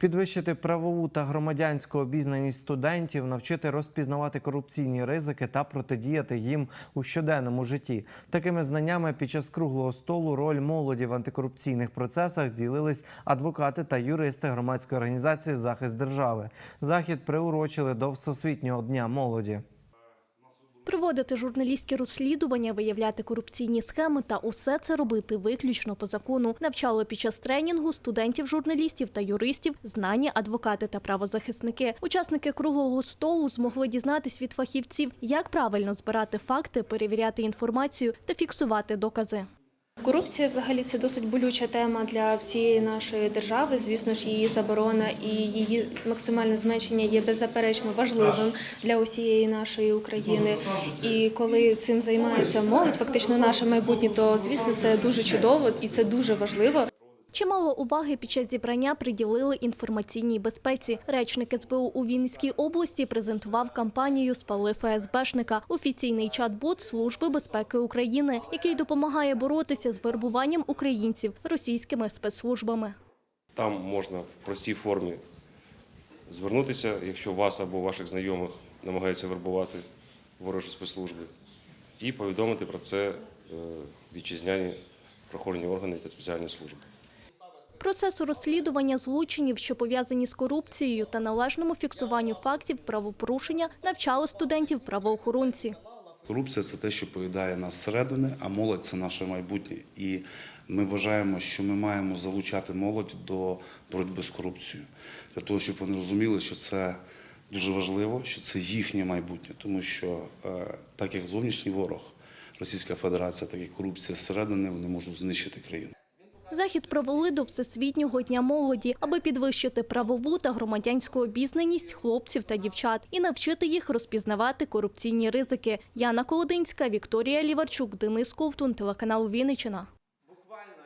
Підвищити правову та громадянську обізнаність студентів, навчити розпізнавати корупційні ризики та протидіяти їм у щоденному житті. Такими знаннями під час круглого столу роль молоді в антикорупційних процесах ділились адвокати та юристи громадської організації Захист держави. Захід приурочили до Всесвітнього дня молоді. Проводити журналістські розслідування, виявляти корупційні схеми та усе це робити виключно по закону. Навчали під час тренінгу студентів, журналістів та юристів, знані адвокати та правозахисники. Учасники круглого столу змогли дізнатись від фахівців, як правильно збирати факти, перевіряти інформацію та фіксувати докази. Корупція взагалі це досить болюча тема для всієї нашої держави. Звісно ж, її заборона і її максимальне зменшення є беззаперечно важливим для усієї нашої України. І коли цим займається молодь, фактично наше майбутнє, то звісно це дуже чудово і це дуже важливо. Чимало уваги під час зібрання приділили інформаційній безпеці. Речник СБУ у Вінницькій області презентував кампанію «Спали ФСБшника» – офіційний чат-бот Служби безпеки України, який допомагає боротися з вербуванням українців російськими спецслужбами. Там можна в простій формі звернутися, якщо вас або ваших знайомих намагаються вербувати ворожі спецслужби, і повідомити про це е, вітчизняні правоохоронні органи та спеціальні служби. Процесу розслідування злочинів, що пов'язані з корупцією та належному фіксуванню фактів правопорушення, навчали студентів правоохоронці. Корупція це те, що поїдає нас зсередини, а молодь це наше майбутнє. І ми вважаємо, що ми маємо залучати молодь до боротьби з корупцією, для того, щоб вони розуміли, що це дуже важливо, що це їхнє майбутнє, тому що е, так як зовнішній ворог, Російська Федерація, так і корупція зсередини, вони можуть знищити країну. Захід провели до Всесвітнього дня молоді, аби підвищити правову та громадянську обізнаність хлопців та дівчат і навчити їх розпізнавати корупційні ризики. Яна Колодинська, Вікторія Ліварчук, Денис Ковтун, телеканал Вінниччина.